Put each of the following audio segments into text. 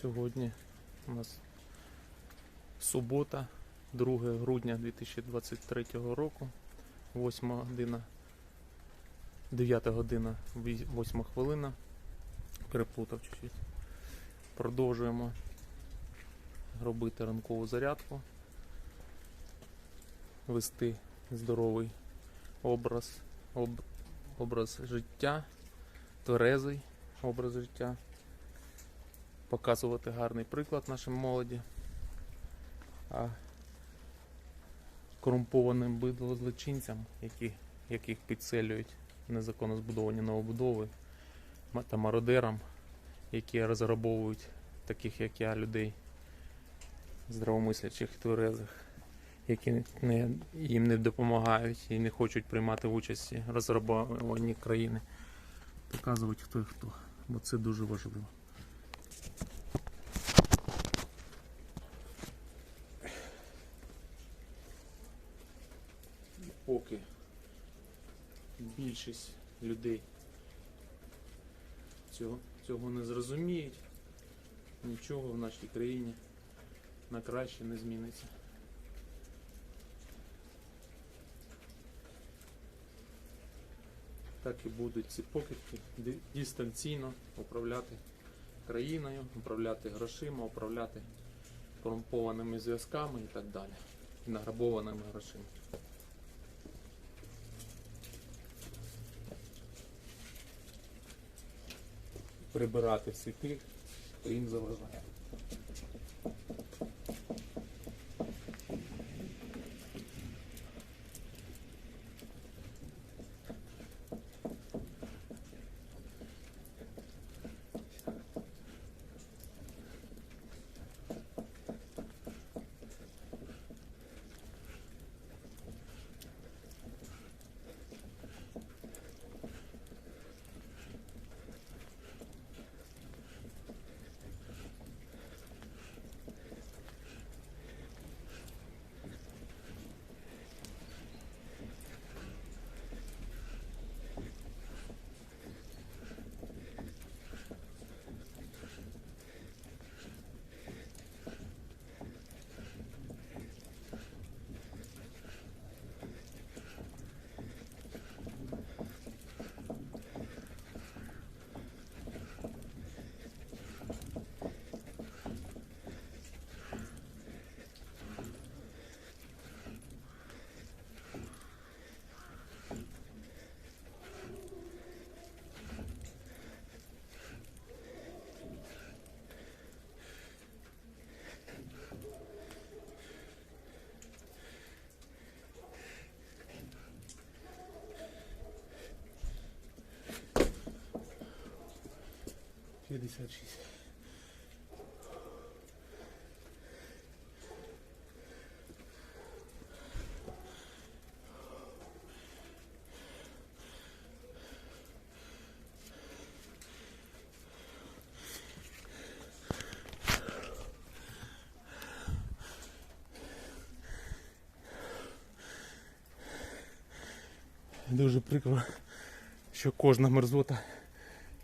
Сьогодні у нас субота, 2 грудня 2023 року, 8 година, 9 година, 8 хвилина. Переплутав чуть-чуть. Продовжуємо робити ранкову зарядку, вести здоровий образ, об, образ життя, тверезий образ життя показувати гарний приклад нашим молоді. А корумпованим бидлозлочинцям, яких підселюють незаконно збудовані новобудови, та мародерам, які розграбовують таких, як я, людей здравомислячих, тверезих, які не, їм не допомагають і не хочуть приймати участь в розграбованні країни. Показувати хто і хто, бо це дуже важливо. Більшість людей цього, цього не зрозуміють, нічого в нашій країні на краще не зміниться. Так і будуть ці покидки дистанційно управляти країною, управляти грошима, управляти корумпованими зв'язками і так далі. І награбованими грошима. Прибирати всіх тих, їм заважає. П'ятдесят шість. Дуже прикро, що кожна мерзота,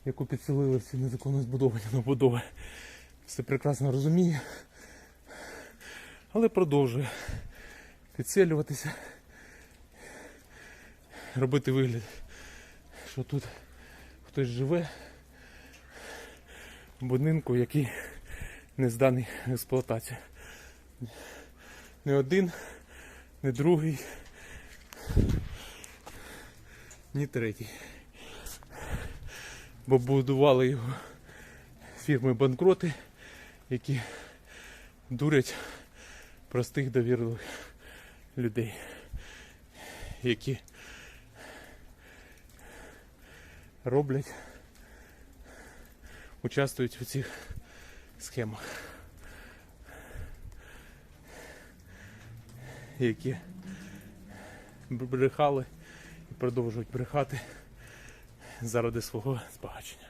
яку підселили всі незаконно збудовані новобудови, все прекрасно розуміє, але продовжує підселюватися, робити вигляд, що тут хтось живе в будинку, який не зданий в експлуатацію. Не один, не другий, ні третій. Бо будували його фірми банкроти, які дурять простих довірливих людей, які роблять, участвують у цих схемах, які брехали і продовжують брехати заради свого збагачення.